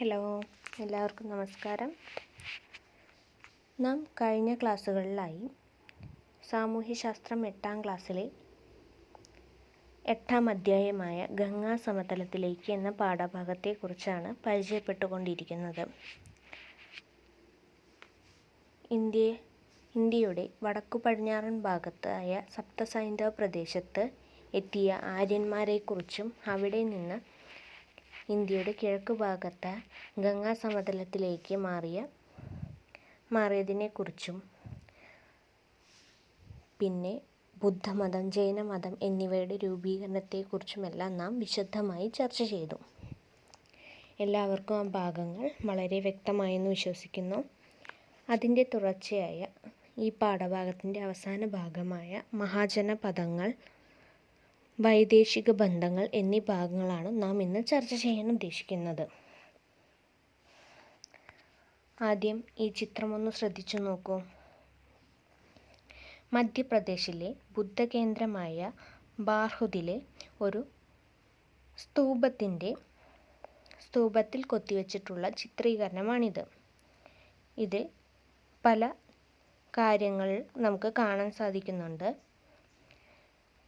Hello എല്ലാവർക്കും നമസ്കാരം. നാം കഴിഞ്ഞ ക്ലാസ്സുകളിലായി സാമൂഹ്യശാസ്ത്രം എട്ടാം ക്ലാസ്സിലെ എട്ടാം അധ്യായമായ ഗംഗാ സമതലത്തിലേക്ക് എന്ന പാഠഭാഗത്തെക്കുറിച്ചാണ് പരിചയപ്പെട്ടുകൊണ്ടിരിക്കുന്നത്. ഇന്ത്യ ഇന്ത്യയുടെ വടക്കു പടിഞ്ഞാറൻ ഭാഗത്തായ സപ്തസൈന്ധവ പ്രദേശത്ത് എത്തിയ ആര്യന്മാരെക്കുറിച്ചും അവിടെ നിന്ന് ഇന്ത്യയുടെ കിഴക്ക് ഭാഗത്ത് ഗംഗാ സമതലത്തിലേക്ക് മാറിയ മാറിയതിനെക്കുറിച്ചും പിന്നെ ബുദ്ധമതം ജൈനമതം എന്നിവയുടെ രൂപീകരണത്തെക്കുറിച്ചുമെല്ലാം നാം വിശദമായി ചർച്ച ചെയ്തു. എല്ലാവർക്കും ആ ഭാഗങ്ങൾ വളരെ വ്യക്തമായെന്ന് വിശ്വസിക്കുന്നു. അതിന്റെ തുടർച്ചയായ ഈ പാഠഭാഗത്തിന്റെ അവസാന ഭാഗമായ മഹാജനപദങ്ങൾ വൈദേശിക ബന്ധങ്ങൾ എന്നീ ഭാഗങ്ങളാണ് നാം ഇന്ന് ചർച്ച ചെയ്യാൻ ഉദ്ദേശിക്കുന്നത്. ആദ്യം ഈ ചിത്രം ഒന്ന് ശ്രദ്ധിച്ചു നോക്കൂ. മധ്യപ്രദേശിലെ ബുദ്ധകേന്ദ്രമായ ബാർഹുദിലെ ഒരു സ്തൂപത്തിന്റെ സ്തൂപത്തിൽ കൊത്തിവെച്ചിട്ടുള്ള ചിത്രീകരണമാണിത്. ഇതിൽ പല കാര്യങ്ങൾ നമുക്ക് കാണാൻ സാധിക്കുന്നുണ്ട്.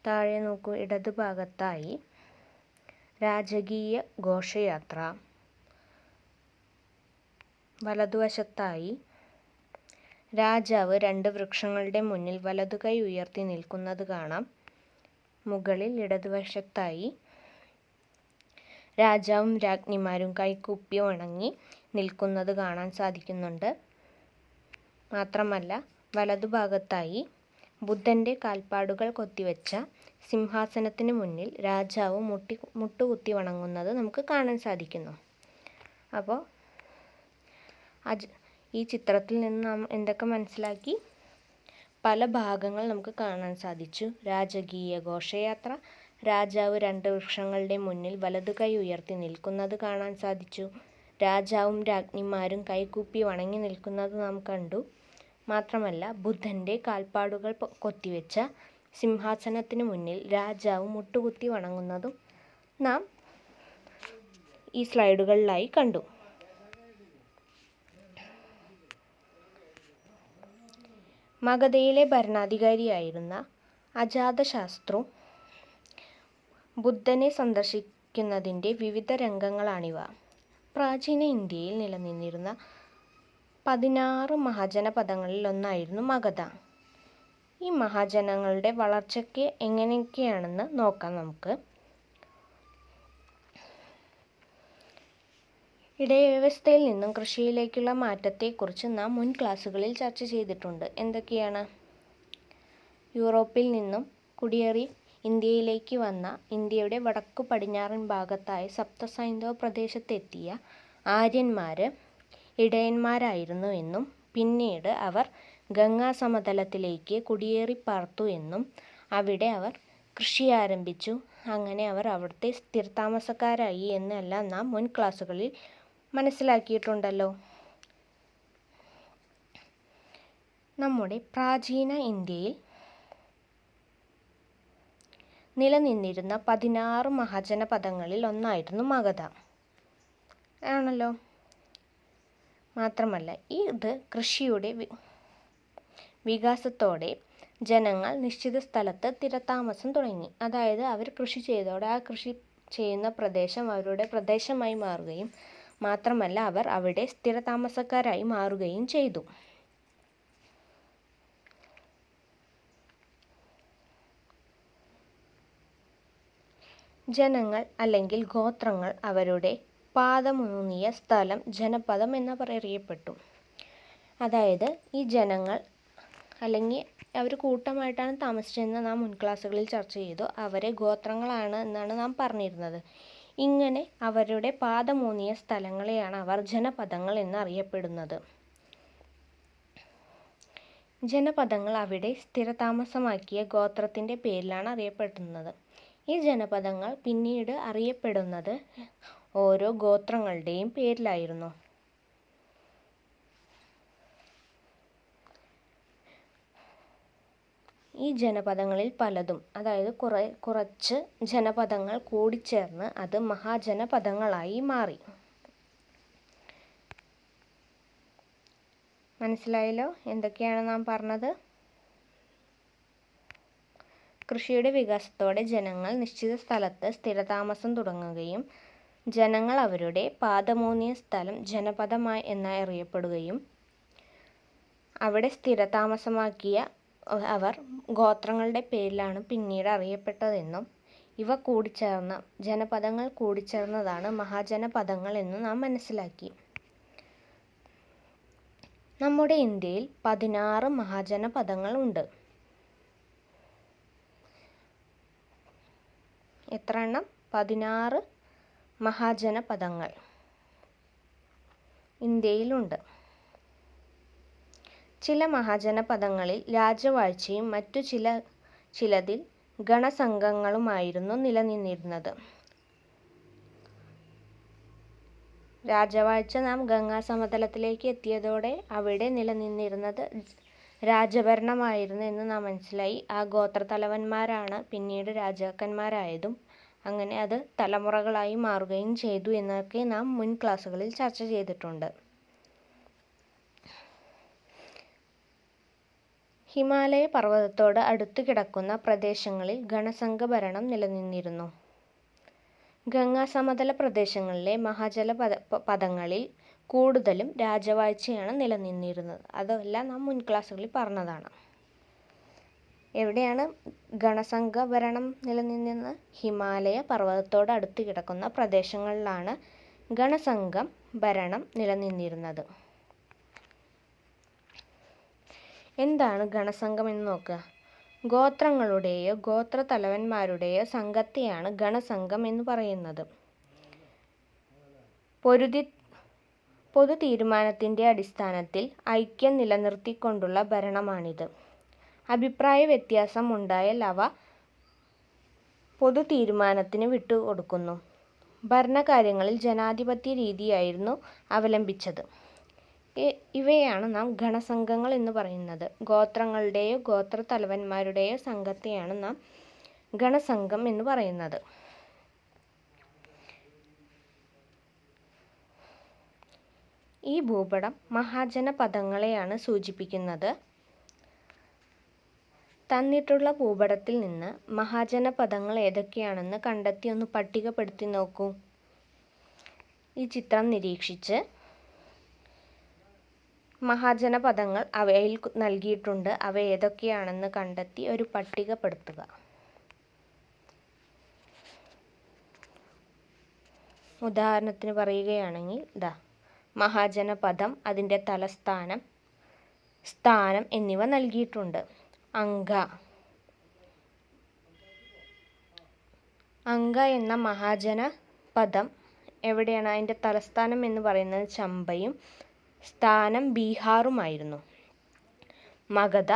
താഴെ നോക്കൂ. ഇടതുഭാഗത്തായി രാജകീയ ഘോഷയാത്ര. വലതുവശത്തായി രാജാവ് രണ്ട് വൃക്ഷങ്ങളുടെ മുന്നിൽ വലതുകൈ ഉയർത്തി നിൽക്കുന്നത് കാണാം. മുകളിൽ ഇടതുവശത്തായി രാജാവും രാജ്ഞിമാരും കൈക്കുപ്പി ഉണങ്ങി നിൽക്കുന്നത് കാണാൻ സാധിക്കുന്നുണ്ട്. മാത്രമല്ല വലതുഭാഗത്തായി ബുദ്ധന്റെ കാൽപ്പാടുകൾ കൊത്തിവെച്ച സിംഹാസനത്തിന് മുന്നിൽ രാജാവ് മുട്ടി മുട്ടുകുത്തി വണങ്ങുന്നത് നമുക്ക് കാണാൻ സാധിക്കുന്നു. അപ്പോൾ അജ് ഈ ചിത്രത്തിൽ നിന്ന് നാം എന്തൊക്കെ മനസ്സിലാക്കി? പല ഭാഗങ്ങൾ നമുക്ക് കാണാൻ സാധിച്ചു. രാജകീയ ഘോഷയാത്ര രാജാവ് രണ്ട് വൃക്ഷങ്ങളുടെ മുന്നിൽ വലതു കൈ ഉയർത്തി നിൽക്കുന്നത് കാണാൻ സാധിച്ചു. രാജാവും രാജ്ഞിമാരും കൈകൂപ്പി വണങ്ങി നിൽക്കുന്നത് നാം കണ്ടു. മാത്രമല്ല ബുദ്ധന്റെ കാൽപ്പാടുകൾ കൊത്തിവെച്ച സിംഹാസനത്തിനു മുന്നിൽ രാജാവ് മുട്ടുകുത്തി വണങ്ങുന്നതും നാം ഈ സ്ലൈഡുകളിലായി കണ്ടു. മഗധയിലെ ഭരണാധികാരിയായിരുന്ന അജാതശാസ്ത്രു ബുദ്ധനെ സന്ദർശിക്കുന്നതിന്റെ വിവിധ രംഗങ്ങളാണിവ. പ്രാചീന ഇന്ത്യയിൽ നിലനിന്നിരുന്ന പതിനാറ് മഹാജനപദങ്ങളിൽ ഒന്നായിരുന്നു മഗധ. ഈ മഹാജനങ്ങളുടെ വളർച്ചയ്ക്ക് എങ്ങനെയൊക്കെയാണെന്ന് നോക്കാം നമുക്ക്. ഇടയവ്യവസ്ഥയിൽ നിന്നും കൃഷിയിലേക്കുള്ള മാറ്റത്തെക്കുറിച്ച് നാം മുൻ ക്ലാസ്സുകളിൽ ചർച്ച ചെയ്തിട്ടുണ്ട്. എന്തൊക്കെയാണ്? യൂറോപ്പിൽ നിന്നും കുടിയേറി ഇന്ത്യയിലേക്ക് വന്ന ഇന്ത്യയുടെ വടക്കു പടിഞ്ഞാറൻ ഭാഗത്തായ സപ്തസൈന്ധവ പ്രദേശത്തെത്തിയ ആര്യന്മാർ ഇടയന്മാരായിരുന്നു എന്നും പിന്നീട് അവർ ഗംഗാ സമതലത്തിലേക്ക് കുടിയേറി പാർത്തു എന്നും അവിടെ അവർ കൃഷി ആരംഭിച്ചു. അങ്ങനെ അവർ അവിടുത്തെ സ്ഥിരതാമസക്കാരായി എന്നെല്ലാം നാം മുൻ ക്ലാസ്സുകളിൽ മനസ്സിലാക്കിയിട്ടുണ്ടല്ലോ. നമ്മുടെ പ്രാചീന ഇന്ത്യയിൽ നിലനിന്നിരുന്ന പതിനാറ് മഹാജനപദങ്ങളിൽ ഒന്നായിരുന്നു മഗധ. ആണല്ലോ? മാത്രമല്ല ഇത് കൃഷിയുടെ വികാസത്തോടെ ജനങ്ങൾ നിശ്ചിത സ്ഥലത്ത് സ്ഥിരതാമസം തുടങ്ങി. അതായത് അവർ കൃഷി ചെയ്തതോടെ ആ കൃഷി ചെയ്യുന്ന പ്രദേശം അവരുടെ പ്രദേശമായി മാറുകയും മാത്രമല്ല അവർ അവിടെ സ്ഥിരതാമസക്കാരായി മാറുകയും ചെയ്തു. ജനങ്ങൾ അല്ലെങ്കിൽ ഗോത്രങ്ങൾ അവരുടെ പാദമൂന്നിയ സ്ഥലം ജനപദം എന്ന് പറയപ്പെട്ടു അതായത് ഈ ജനങ്ങൾ അല്ലെങ്കിൽ അവർ കൂട്ടമായിട്ടാണ് താമസിച്ചതെന്ന് നാം മുൻ ക്ലാസ്സുകളിൽ ചർച്ച ചെയ്തു. അവരെ ഗോത്രങ്ങളാണ് എന്നാണ് നാം പറഞ്ഞിരുന്നത്. ഇങ്ങനെ അവരുടെ പാദമൂന്നിയ സ്ഥലങ്ങളെയാണ് അവർ ജനപദങ്ങൾ എന്നറിയപ്പെടുന്നത് ജനപദങ്ങൾ അവിടെ സ്ഥിരതാമസമാക്കിയ ഗോത്രത്തിന്റെ പേരിലാണ് അറിയപ്പെടുന്നത്. ഈ ജനപദങ്ങൾ പിന്നീട് അറിയപ്പെടുന്നത് ഓരോ ഗോത്രങ്ങളുടെയും പേരിലായിരുന്നു. ഈ ജനപദങ്ങളിൽ പലതും അതായത് കുറേ കുറച്ച് ജനപദങ്ങൾ കൂടിച്ചേർന്ന് അത് മഹാജനപദങ്ങളായി മാറി. മനസ്സിലായല്ലോ? എന്തൊക്കെയാണ് നാം പറഞ്ഞത്? കൃഷിയുടെ വികാസത്തോടെ ജനങ്ങൾ നിശ്ചിത സ്ഥലത്ത് സ്ഥിരതാമസം തുടങ്ങുകയും ജനങ്ങൾ അവരുടെ പാദമൂന്നിയ സ്ഥലം ജനപദമായി എന്നായി അറിയപ്പെടുകയും അവിടെ സ്ഥിരതാമസമാക്കിയ അവർ ഗോത്രങ്ങളുടെ പേരിലാണ് പിന്നീട് അറിയപ്പെട്ടതെന്നും ഇവ കൂടിച്ചേർന്ന ജനപദങ്ങൾ കൂടിച്ചേർന്നതാണ് മഹാജനപദങ്ങൾ എന്ന് നാം മനസ്സിലാക്കി. നമ്മുടെ ഇന്ത്യയിൽ പതിനാറ് മഹാജനപദങ്ങൾ ഉണ്ട്. എത്ര എണ്ണം? പതിനാറ് മഹാജനപദങ്ങൾ ഇന്ത്യയിലുണ്ട്. ചില മഹാജനപദങ്ങളിൽ രാജവാഴ്ചയും മറ്റു ചില ചിലതിൽ ഗണസംഘങ്ങളുമായിരുന്നു നിലനിന്നിരുന്നത്. രാജവാഴ്ച നാം ഗംഗാ സമതലത്തിലേക്ക് എത്തിയതോടെ അവിടെ നിലനിന്നിരുന്നത് രാജഭരണമായിരുന്നു എന്ന് നാം മനസ്സിലായി. ആ ഗോത്രത്തലവന്മാരാണ് പിന്നീട് രാജാക്കന്മാരായതും അങ്ങനെ അത് തലമുറകളായി മാറുകയും ചെയ്തു എന്നൊക്കെ നാം മുൻ ക്ലാസ്സുകളിൽ ചർച്ച ചെയ്തിട്ടുണ്ട്. ഹിമാലയ പർവതത്തോട് അടുത്തു കിടക്കുന്ന പ്രദേശങ്ങളിൽ ഗണസംഘ ഭരണം നിലനിന്നിരുന്നു. ഗംഗാ സമതല പ്രദേശങ്ങളിലെ മഹാജല പദ പദങ്ങളിൽ കൂടുതലും രാജവാഴ്ചയാണ് നിലനിന്നിരുന്നത്. അതെല്ലാം നാം മുൻ ക്ലാസ്സുകളിൽ പറഞ്ഞതാണ്. എവിടെയാണ് ഗണസംഘ ഭരണം നിലനിന്നിരുന്നത് ഹിമാലയ പർവതത്തോട് അടുത്ത് കിടക്കുന്ന പ്രദേശങ്ങളിലാണ് ഗണസംഘം ഭരണം നിലനിന്നിരുന്നത്? എന്താണ് ഗണസംഘം എന്ന് നോക്കുക. ഗോത്രങ്ങളുടെയോ ഗോത്ര തലവന്മാരുടെയോ സംഘത്തെയാണ് ഗണസംഘം എന്ന് പറയുന്നത്. പൊരുതി പൊതു തീരുമാനത്തിന്റെ അടിസ്ഥാനത്തിൽ ഐക്യം നിലനിർത്തിക്കൊണ്ടുള്ള ഭരണമാണിത്. അഭിപ്രായ വ്യത്യാസം ഉണ്ടായാൽ അവ പൊതു തീരുമാനത്തിന് വിട്ടുകൊടുക്കുന്നു. ഭരണകാര്യങ്ങളിൽ ജനാധിപത്യ രീതിയായിരുന്നു അവലംബിച്ചത് ഇവയാണ് നാം ഗണസംഘങ്ങൾ എന്ന് പറയുന്നത്. ഗോത്രങ്ങളുടെയോ ഗോത്ര തലവന്മാരുടെയോ സംഘത്തെയാണ് നാം ഗണസംഘം എന്ന് പറയുന്നത്. ഈ ഭൂപടം മഹാജന പദങ്ങളെയാണ് സൂചിപ്പിക്കുന്നത്. തന്നിട്ടുള്ള ഭൂപടത്തിൽ നിന്ന് മഹാജനപദങ്ങൾ ഏതൊക്കെയാണെന്ന് കണ്ടെത്തി ഒന്ന് പട്ടികപ്പെടുത്തി നോക്കൂ. ഈ ചിത്രം നിരീക്ഷിച്ച് മഹാജനപദങ്ങൾ അവയിൽ നൽകിയിട്ടുണ്ട്. അവ ഏതൊക്കെയാണെന്ന് കണ്ടെത്തി ഒരു പട്ടികപ്പെടുത്തുക. ഉദാഹരണത്തിന് പറയുകയാണെങ്കിൽ ഇതാ മഹാജനപദം അതിന്റെ തലസ്ഥാനം സ്ഥാനം എന്നിവ നൽകിയിട്ടുണ്ട്. അങ്ക അങ്ക എന്ന മഹാജന പദം എവിടെയാണ്? അതിന്റെ തലസ്ഥാനം എന്ന് പറയുന്നത് ചമ്പയും സ്ഥാനം ബീഹാറുമായിരുന്നു. മഗധ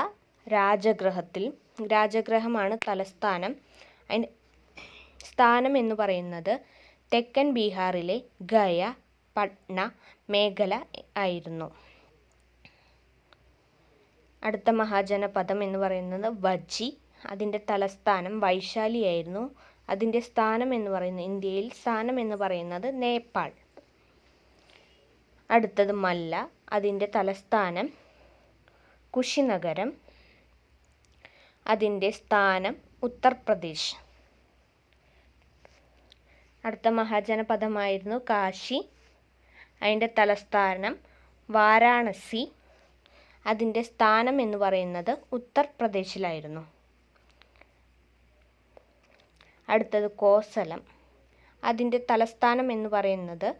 രാജഗ്രഹത്തിൽ രാജഗ്രഹമാണ് തലസ്ഥാനം. അതിന് സ്ഥാനം എന്ന് പറയുന്നത് തെക്കൻ ബീഹാറിലെ ഗയ പട്ന മേഖല ആയിരുന്നു. അടുത്ത മഹാജനപദം എന്ന് പറയുന്നത് വജി. അതിന്റെ തലസ്ഥാനം വൈശാലിയായിരുന്നു. അതിന്റെ സ്ഥാനം എന്ന് പറയുന്നത് ഇന്ത്യയിൽ സ്ഥാനം എന്ന് പറയുന്നത് നേപ്പാൾ. അടുത്തത് മല്ല. അതിന്റെ തലസ്ഥാനം കുശിനഗരം. അതിന്റെ സ്ഥാനം ഉത്തർപ്രദേശ്. അടുത്ത മഹാജനപദമായിരുന്നു കാശി. അതിന്റെ തലസ്ഥാനം വാരാണസി. അതിന്റെ സ്ഥാനം എന്ന് പറയുന്നത് ഉത്തർപ്രദേശിലായിരുന്നു. അടുത്തത് കോസലം. അതിന്റെ തലസ്ഥാനം എന്ന് പറയുന്നത്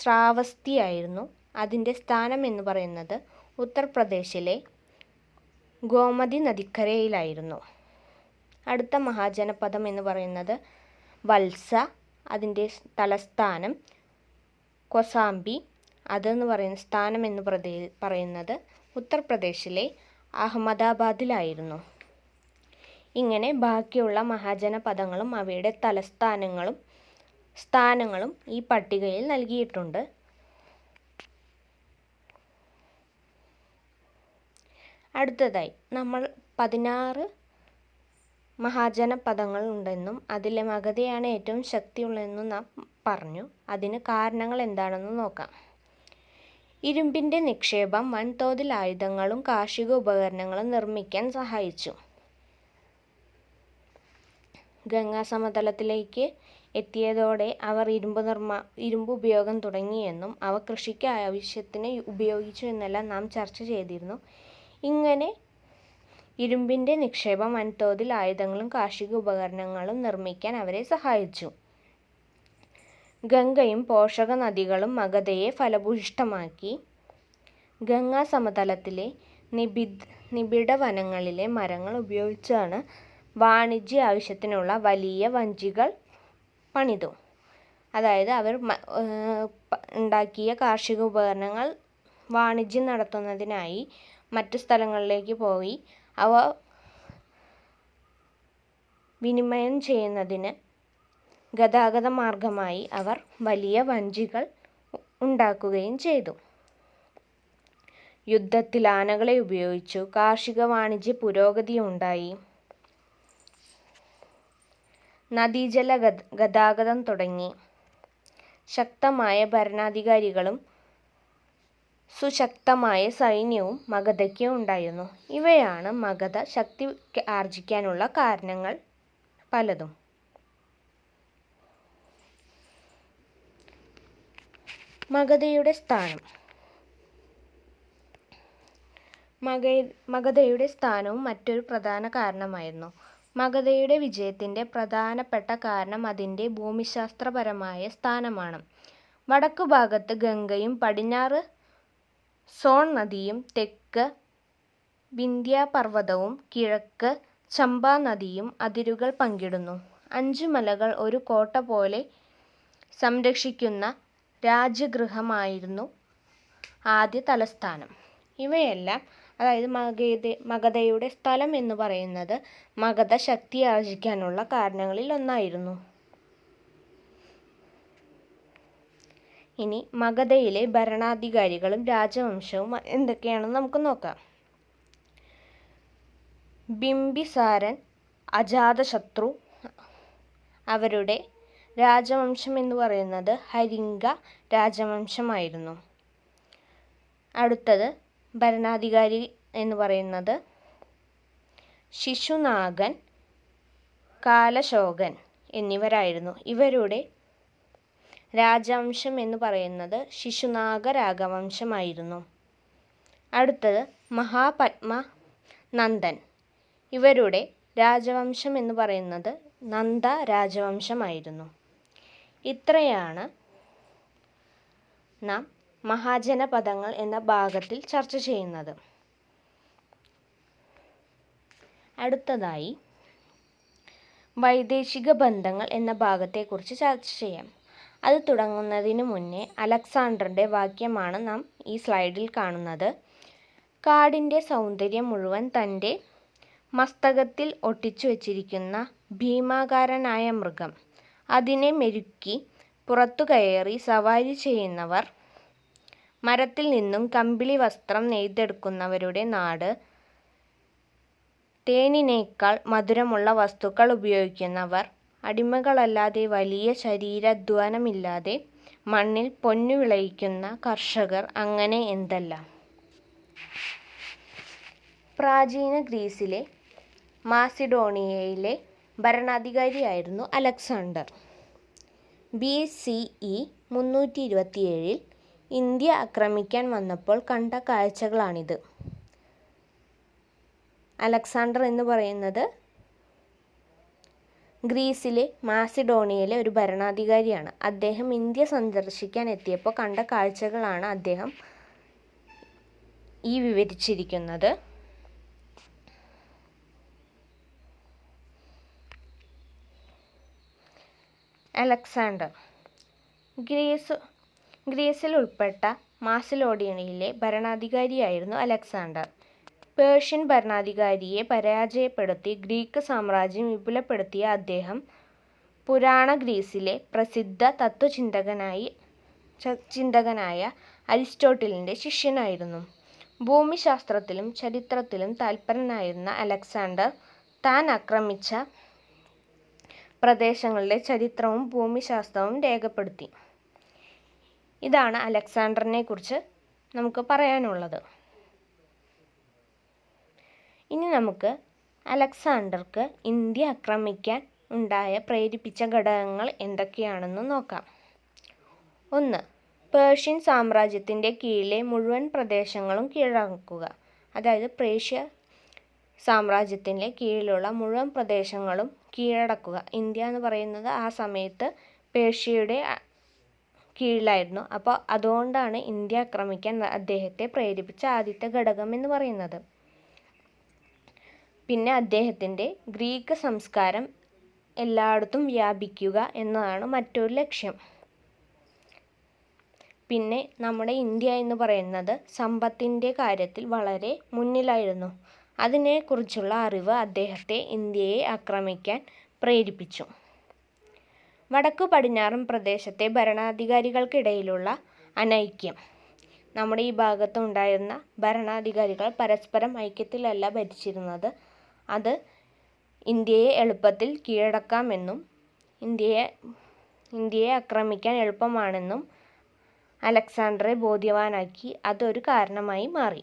ശ്രാവസ്തിയായിരുന്നു അതിന്റെ സ്ഥാനം എന്ന് പറയുന്നത് ഉത്തർപ്രദേശിലെ ഗോമതി നദിക്കരയിലായിരുന്നു. അടുത്ത മഹാജനപദം എന്ന് പറയുന്നത് വത്സ. അതിന്റെ തലസ്ഥാനം കൊസാംബി. അതെന്ന് പറയുന്ന സ്ഥാനം എന്ന് പറയുന്നത് ഉത്തർപ്രദേശിലെ അഹമ്മദാബാദിലായിരുന്നു. ഇങ്ങനെ ബാക്കിയുള്ള മഹാജനപദങ്ങളും അവയുടെ തലസ്ഥാനങ്ങളും സ്ഥാനങ്ങളും ഈ പട്ടികയിൽ നൽകിയിട്ടുണ്ട്. അടുത്തതായി നമ്മൾ പതിനാറ് മഹാജനപദങ്ങൾ ഉണ്ടെന്നും അതിലെ മഗധയാണ് ഏറ്റവും ശക്തിയുള്ളതെന്നും നാം പറഞ്ഞു. അതിന് കാരണങ്ങൾ എന്താണെന്ന് നോക്കാം. ഇരുമ്പിന്റെ നിക്ഷേപം വൻതോതിൽ ആയുധങ്ങളും കാർഷിക ഉപകരണങ്ങളും നിർമ്മിക്കാൻ സഹായിച്ചു. ഗംഗാസമതലത്തിലേക്ക് എത്തിയതോടെ അവർ ഇരുമ്പ് ഉപയോഗം തുടങ്ങിയെന്നും അവ കൃഷിക്ക് ആവശ്യത്തിന് ഉപയോഗിച്ചു എന്നെല്ലാം നാം ചർച്ച ചെയ്തിരുന്നു. ഇങ്ങനെ ഇരുമ്പിന്റെ നിക്ഷേപം വൻതോതിൽ ആയുധങ്ങളും കാർഷിക ഉപകരണങ്ങളും നിർമ്മിക്കാൻ അവരെ സഹായിച്ചു. ഗംഗയും പോഷകനദികളും മഗധയെ ഫലഭൂയിഷ്ഠമാക്കി. ഗംഗാസമതലത്തിലെ നിബിഡവനങ്ങളിലെ മരങ്ങൾ ഉപയോഗിച്ചാണ് വാണിജ്യ ആവശ്യത്തിനുള്ള വലിയ വഞ്ചികൾ പണിതു. അതായത് അവർ ഉണ്ടാക്കിയ കാർഷിക ഉപകരണങ്ങൾ വാണിജ്യം നടത്തുന്നതിനായി മറ്റു സ്ഥലങ്ങളിലേക്ക് പോയി അവ വിനിമയം ചെയ്യുന്നതിന് ഗതാഗതമാർഗമായി അവർ വലിയ വഞ്ചികൾ ഉണ്ടാക്കുകയും ചെയ്തു. യുദ്ധത്തിൽ ആനകളെ ഉപയോഗിച്ചു. കാർഷിക വാണിജ്യ പുരോഗതി ഉണ്ടായി നദീജല ഗതാഗതം തുടങ്ങി. ശക്തമായ ഭരണാധികാരികളും സുശക്തമായ സൈന്യവും മഗധയ്ക്ക് ഉണ്ടായിരുന്നു. ഇവയാണ് മഗധ ശക്തി ആർജിക്കാനുള്ള കാരണങ്ങൾ പലതും. മഗധയുടെ സ്ഥാനം. മഗധയുടെ സ്ഥാനവും മറ്റൊരു പ്രധാന കാരണമായിരുന്നു. മഗധയുടെ വിജയത്തിന്റെ പ്രധാനപ്പെട്ട കാരണം അതിന്റെ ഭൂമിശാസ്ത്രപരമായ സ്ഥാനമാണ്. വടക്കു ഭാഗത്ത് ഗംഗയും പടിഞ്ഞാറ് സോൺ നദിയും തെക്ക് വിന്ധ്യാപർവതവും കിഴക്ക് ചമ്പാ നദിയും അതിരുകൾ പങ്കിടുന്നു. അഞ്ചു മലകൾ ഒരു കോട്ട പോലെ സംരക്ഷിക്കുന്ന രാജഗൃഹമായിരുന്നു ആദ്യ തലസ്ഥാനം. ഇവയെല്ലാം അതായത് മഗധയുടെ സ്ഥലം എന്ന് പറയുന്നത് മഗധ ശക്തിയാർജിക്കാനുള്ള കാരണങ്ങളിൽ ഒന്നായിരുന്നു. ഇനി മഗധയിലെ ഭരണാധികാരികളും രാജവംശവും എന്തൊക്കെയാണെന്ന് നമുക്ക് നോക്കാം. ബിംബിസാരൻ അജാതശത്രു. അവരുടെ രാജവംശം എന്ന് പറയുന്നത് ഹരിംഗ രാജവംശമായിരുന്നു. അടുത്തത് ഭരണാധികാരി എന്ന് പറയുന്നത് ശിശുനാഗൻ, കാലശോകൻ എന്നിവരായിരുന്നു. ഇവരുടെ രാജവംശം എന്ന് പറയുന്നത് ശിശുനാഗ രാജവംശമായിരുന്നു. അടുത്തത് മഹാപത്മ നന്ദൻ. ഇവരുടെ രാജവംശം എന്ന് പറയുന്നത് നന്ദ രാജവംശമായിരുന്നു. ഇത്രയാണ് നാം മഹാജനപദങ്ങൾ എന്ന ഭാഗത്തിൽ ചർച്ച ചെയ്യുന്നത്. അടുത്തതായി വൈദേശിക ബന്ധങ്ങൾ എന്ന ഭാഗത്തെക്കുറിച്ച് ചർച്ച ചെയ്യാം. അത് തുടങ്ങുന്നതിന് മുന്നേ അലക്സാണ്ടറിന്റെ വാക്യമാണ് നാം ഈ സ്ലൈഡിൽ കാണുന്നത്. കാടിന്റെ സൗന്ദര്യം മുഴുവൻ തന്റെ മസ്തകത്തിൽ ഒട്ടിച്ചു വച്ചിരിക്കുന്ന ഭീമാകാരനായ മൃഗം. അതിനെ മെരുക്കി പുറത്തുകയറി സവാരി ചെയ്യുന്നവർ. മരത്തിൽ നിന്നും കമ്പിളി വസ്ത്രം നെയ്തെടുക്കുന്നവരുടെ നാട്. തേനിനേക്കാൾ മധുരമുള്ള വസ്തുക്കൾ ഉപയോഗിക്കുന്നവർ. അടിമകളല്ലാതെ വലിയ ശരീരാധ്വാനമില്ലാതെ മണ്ണിൽ പൊന്നു വിളയിക്കുന്ന കർഷകർ അങ്ങനെ എന്തല്ല പ്രാചീന ഗ്രീസിലെ മാസിഡോണിയയിലെ ഭരണാധികാരിയായിരുന്നു അലക്സാണ്ടർ. ബി. സി. ഇ മുന്നൂറ്റി ഇരുപത്തിയേഴിൽ ഇന്ത്യ ആക്രമിക്കാൻ വന്നപ്പോൾ കണ്ട കാഴ്ചകളാണിത്. അലക്സാണ്ടർ എന്ന് പറയുന്നത് ഗ്രീസിലെ മാസിഡോണിയയിലെ ഒരു ഭരണാധികാരിയാണ്. അദ്ദേഹം ഇന്ത്യ സന്ദർശിക്കാൻ എത്തിയപ്പോൾ കണ്ട കാഴ്ചകളാണ് അദ്ദേഹം ഈ വിവരിച്ചിരിക്കുന്നത്. അലക്സാണ്ടർ ഗ്രീസ് ഗ്രീസിൽ ഉൾപ്പെട്ട മാസിലോഡിയയിലെ ഭരണാധികാരിയായിരുന്നു അലക്സാണ്ടർ. പേർഷ്യൻ ഭരണാധികാരിയെ പരാജയപ്പെടുത്തി ഗ്രീക്ക് സാമ്രാജ്യം വിപുലപ്പെടുത്തിയ അദ്ദേഹം പുരാണ ഗ്രീസിലെ പ്രസിദ്ധ തത്വചിന്തകനായി ചിന്തകനായ അരിസ്റ്റോട്ടിലിന്റെ ശിഷ്യനായിരുന്നു. ഭൂമിശാസ്ത്രത്തിലും ചരിത്രത്തിലും താൽപ്പരനായിരുന്ന അലക്സാണ്ടർ താൻ ആക്രമിച്ച പ്രദേശങ്ങളുടെ ചരിത്രവും ഭൂമിശാസ്ത്രവും രേഖപ്പെടുത്തി. ഇതാണ് അലക്സാണ്ടറിനെ കുറിച്ച് നമുക്ക് പറയാനുള്ളത്. ഇനി നമുക്ക് അലക്സാണ്ടർക്ക് ഇന്ത്യ ആക്രമിക്കാൻ ഉണ്ടായ പ്രേരിപ്പിച്ച ഘടകങ്ങൾ എന്തൊക്കെയാണെന്ന് നോക്കാം. ഒന്ന് പേർഷ്യൻ സാമ്രാജ്യത്തിന്റെ കീഴിലെ മുഴുവൻ പ്രദേശങ്ങളും കീഴടക്കുക. അതായത് പേർഷ്യ സാമ്രാജ്യത്തിന്റെ കീഴിലുള്ള മുഴുവൻ പ്രദേശങ്ങളും കീഴടക്കുക. ഇന്ത്യ എന്ന് പറയുന്നത് ആ സമയത്ത് പേർഷ്യയുടെ കീഴിലായിരുന്നു. അപ്പോൾ അതുകൊണ്ടാണ് ഇന്ത്യ ആക്രമിക്കാൻ അദ്ദേഹത്തെ പ്രേരിപ്പിച്ച ആദ്യത്തെ ഘടകം എന്ന് പറയുന്നത്. പിന്നെ അദ്ദേഹത്തിന്റെ ഗ്രീക്ക് സംസ്കാരം എല്ലായിടത്തും വ്യാപിക്കുക എന്നതാണ് മറ്റൊരു ലക്ഷ്യം. പിന്നെ നമ്മുടെ ഇന്ത്യ എന്ന് പറയുന്നത് സമ്പത്തിന്റെ കാര്യത്തിൽ വളരെ മുന്നിലായിരുന്നു. അതിനെക്കുറിച്ചുള്ള അറിവ് അദ്ദേഹത്തെ ഇന്ത്യയെ ആക്രമിക്കാൻ പ്രേരിപ്പിച്ചു. വടക്കു പടിഞ്ഞാറൻ പ്രദേശത്തെ ഭരണാധികാരികൾക്കിടയിലുള്ള അനൈക്യം. നമ്മുടെ ഈ ഭാഗത്ത് ഉണ്ടായിരുന്ന ഭരണാധികാരികൾ പരസ്പരം ഐക്യത്തിലല്ല ഭരിച്ചിരുന്നത്. അത് ഇന്ത്യയെ എളുപ്പത്തിൽ കീഴടക്കാമെന്നും ഇന്ത്യയെ ആക്രമിക്കാൻ എളുപ്പമാണെന്നും അലക്സാണ്ടറെ ബോധ്യവാനാക്കി അതൊരു കാരണമായി മാറി.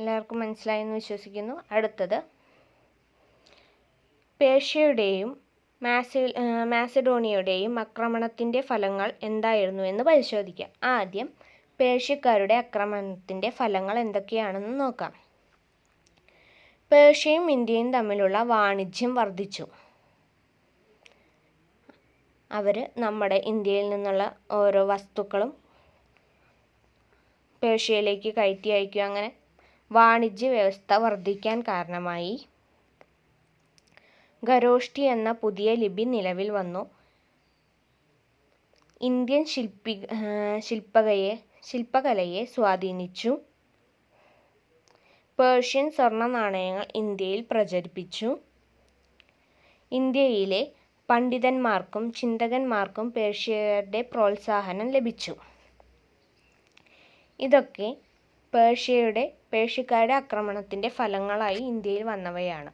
എല്ലാവർക്കും മനസ്സിലായെന്ന് വിശ്വസിക്കുന്നു. അടുത്തത് പേർഷ്യയുടെയും മാസി മാസഡോണിയയുടെയും ആക്രമണത്തിന്റെ ഫലങ്ങൾ എന്തായിരുന്നു എന്ന് പരിശോധിക്കാം. ആദ്യം പേർഷ്യക്കാരുടെ ആക്രമണത്തിന്റെ ഫലങ്ങൾ എന്തൊക്കെയാണെന്ന് നോക്കാം. പേർഷ്യയും ഇന്ത്യയും തമ്മിലുള്ള വാണിജ്യം വർദ്ധിച്ചു. അവർ നമ്മുടെ ഇന്ത്യയിൽ നിന്നുള്ള ഓരോ വസ്തുക്കളും പേർഷ്യയിലേക്ക് കയറ്റി അയക്കുക അങ്ങനെ വാണിജ്യ വ്യവസ്ഥ വർദ്ധിക്കാൻ കാരണമായി. ഖരോഷ്ഠി എന്ന പുതിയ ലിപി നിലവിൽ വന്നു. ഇന്ത്യൻ ശില്പകലയെ സ്വാധീനിച്ചു. പേർഷ്യൻ സ്വർണ നാണയങ്ങൾ ഇന്ത്യയിൽ പ്രചരിപ്പിച്ചു. ഇന്ത്യയിലെ പണ്ഡിതന്മാർക്കും ചിന്തകന്മാർക്കും പേർഷ്യയുടെ പ്രോത്സാഹനം ലഭിച്ചു. ഇതൊക്കെ പേർഷ്യയുടെ പേർഷ്യക്കാരുടെ ആക്രമണത്തിന്റെ ഫലങ്ങളായി ഇന്ത്യയിൽ വന്നവയാണ്.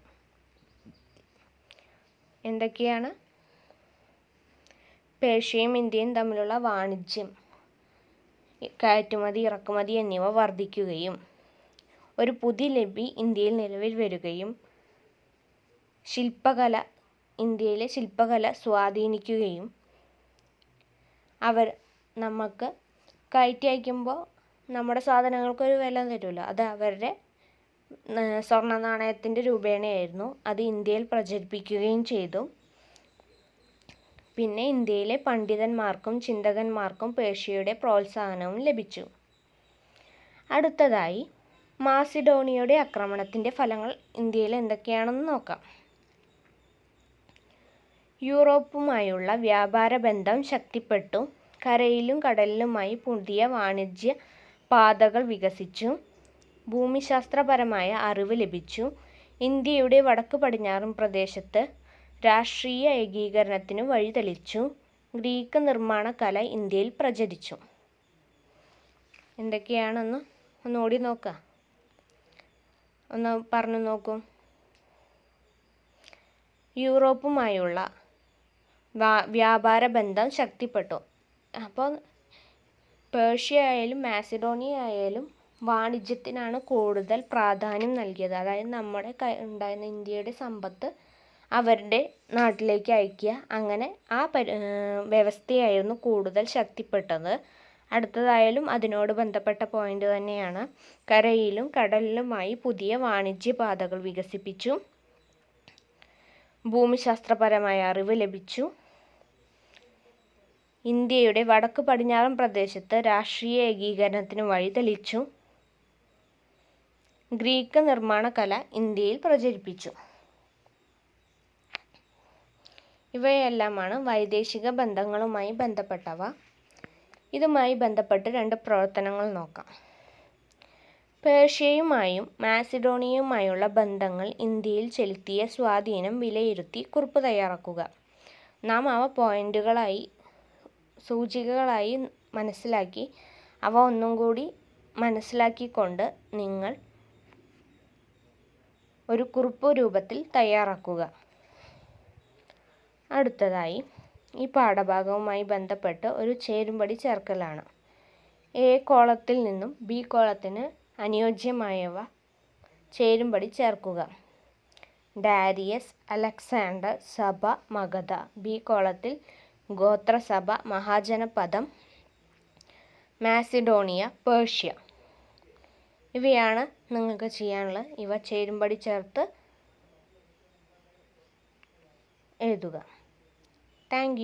എന്തൊക്കെയാണ്? പേർഷ്യയും ഇന്ത്യയും തമ്മിലുള്ള വാണിജ്യം കയറ്റുമതി ഇറക്കുമതി എന്നിവ വർദ്ധിക്കുകയും ഒരു പുതിയ ലിപി ഇന്ത്യയിൽ നിലവിൽ വരികയും ശില്പകല ഇന്ത്യയിലെ ശില്പകല സ്വാധീനിക്കുകയും അവർ നമുക്ക് കയറ്റി അയക്കുമ്പോൾ നമ്മുടെ സാധനങ്ങൾക്കൊരു വില തരുമല്ലോ അത് അവരുടെ സ്വർണ നാണയത്തിന്റെ രൂപേണയായിരുന്നു. അത് ഇന്ത്യയിൽ പ്രചരിപ്പിക്കുകയും ചെയ്തു. പിന്നെ ഇന്ത്യയിലെ പണ്ഡിതന്മാർക്കും ചിന്തകന്മാർക്കും പേർഷ്യയുടെ പ്രോത്സാഹനവും ലഭിച്ചു. അടുത്തതായി മാസിഡോണിയയുടെ ആക്രമണത്തിന്റെ ഫലങ്ങൾ ഇന്ത്യയിൽ എന്തൊക്കെയാണെന്ന് നോക്കാം. യൂറോപ്പുമായുള്ള വ്യാപാര ബന്ധം ശക്തിപ്പെട്ടു. കരയിലും കടലിലുമായി പുതിയ വാണിജ്യ പാതകൾ വികസിച്ചു. ഭൂമിശാസ്ത്രപരമായ അറിവ് ലഭിച്ചു. ഇന്ത്യയുടെ വടക്ക് പടിഞ്ഞാറൻ പ്രദേശത്ത് രാഷ്ട്രീയ ഏകീകരണത്തിന് വഴിതെളിച്ചു. ഗ്രീക്ക് നിർമ്മാണ കല ഇന്ത്യയിൽ പ്രചരിച്ചു. എന്തൊക്കെയാണെന്ന് ഒന്ന് ഓടി നോക്കാം. ഒന്ന് പറഞ്ഞു നോക്കൂ. യൂറോപ്പുമായുള്ള വ്യാപാര ബന്ധം ശക്തിപ്പെട്ടു. അപ്പോൾ പേർഷ്യ ആയാലും മാസിഡോണിയ ആയാലും വാണിജ്യത്തിനാണ് കൂടുതൽ പ്രാധാന്യം നൽകിയത്. അതായത് നമ്മുടെ ഉണ്ടായിരുന്ന ഇന്ത്യയുടെ സമ്പത്ത് അവരുടെ നാട്ടിലേക്ക് അയക്കുക. അങ്ങനെ ആ പരി വ്യവസ്ഥയായിരുന്നു കൂടുതൽ ശക്തിപ്പെട്ടത്. അടുത്തതായാലും അതിനോട് ബന്ധപ്പെട്ട പോയിന്റ് തന്നെയാണ്. കരയിലും കടലിലുമായി പുതിയ വാണിജ്യ പാതകൾ വികസിപ്പിച്ചു. ഭൂമിശാസ്ത്രപരമായ അറിവ് ലഭിച്ചു. ഇന്ത്യയുടെ വടക്ക് പടിഞ്ഞാറൻ പ്രദേശത്ത് രാഷ്ട്രീയ ഏകീകരണത്തിന് വഴി തെളിച്ചു. ഗ്രീക്ക് നിർമ്മാണ കല ഇന്ത്യയിൽ പ്രചരിപ്പിച്ചു. ഇവയെല്ലാമാണ് വൈദേശിക ബന്ധങ്ങളുമായി ബന്ധപ്പെട്ടവ. ഇതുമായി ബന്ധപ്പെട്ട് രണ്ട് പ്രവർത്തനങ്ങൾ നോക്കാം. പേർഷ്യയുമായും മാസിഡോണിയയുമായുള്ള ബന്ധങ്ങൾ ഇന്ത്യയിൽ ചെലുത്തിയ സ്വാധീനം വിലയിരുത്തി കുറിപ്പ് തയ്യാറാക്കുക. നാം അവ പോയിന്റുകളായി സൂചികകളായി മനസ്സിലാക്കി. അവ ഒന്നും കൂടി മനസ്സിലാക്കിക്കൊണ്ട് നിങ്ങൾ ഒരു കുറിപ്പ് രൂപത്തിൽ തയ്യാറാക്കുക. അടുത്തതായി ഈ പാഠഭാഗവുമായി ബന്ധപ്പെട്ട് ഒരു ചേരുംപടി ചേർക്കലാണ്. എ കോളത്തിൽ നിന്നും ബി കോളത്തിന് അനുയോജ്യമായവ ചേരുംപടി ചേർക്കുക. ഡാരിയസ് അലക്സാണ്ടർ സഭ മഗധ ബി കോളത്തിൽ ഗോത്രസഭ മഹാജനപദം മാസിഡോണിയ പേർഷ്യ. ഇവയാണ് നിങ്ങൾക്ക് ചെയ്യാനുള്ളത്. ഇവ ചേരുംപടി ചേർത്ത് എഴുതുക. താങ്ക്